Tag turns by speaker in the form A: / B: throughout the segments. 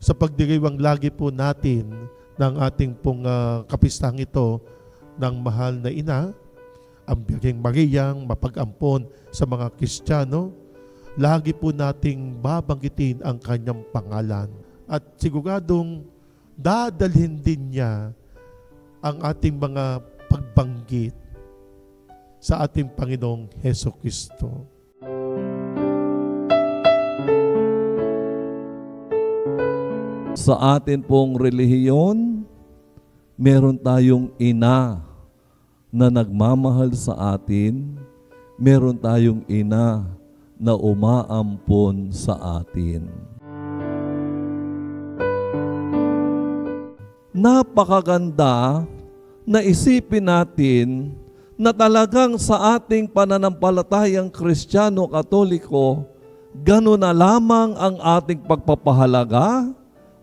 A: sa pagdiriwang lagi po natin ng ating pong ah, kapistang ito ng mahal na ina, ang Birheng Mariang mapag-ampon sa mga Kristiyano, lagi po nating babanggitin ang kanyang pangalan. At siguradong dadalhin din niya ang ating mga pagbanggit sa ating Panginoong Heso Kristo.
B: Sa atin pong relihiyon, meron tayong ina na nagmamahal sa atin, meron tayong ina na umaampon sa atin. Napakaganda na isipin natin na talagang sa ating pananampalatayang Kristiyano Katoliko, gano'n na lamang ang ating pagpapahalaga,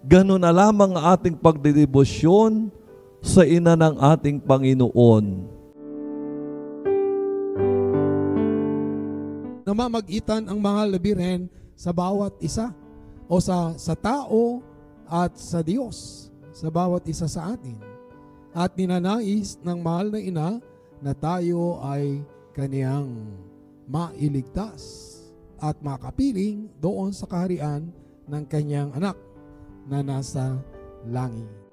B: gano'n na lamang ang ating pagdedebosyon sa ina ng ating Panginoon.
C: namamagitan ang mahal na birhen sa bawat isa o sa sa tao at sa Diyos sa bawat isa sa atin. At ninanais ng mahal na ina na tayo ay kaniyang mailigtas at makapiling doon sa kaharian ng kanyang anak na nasa langit.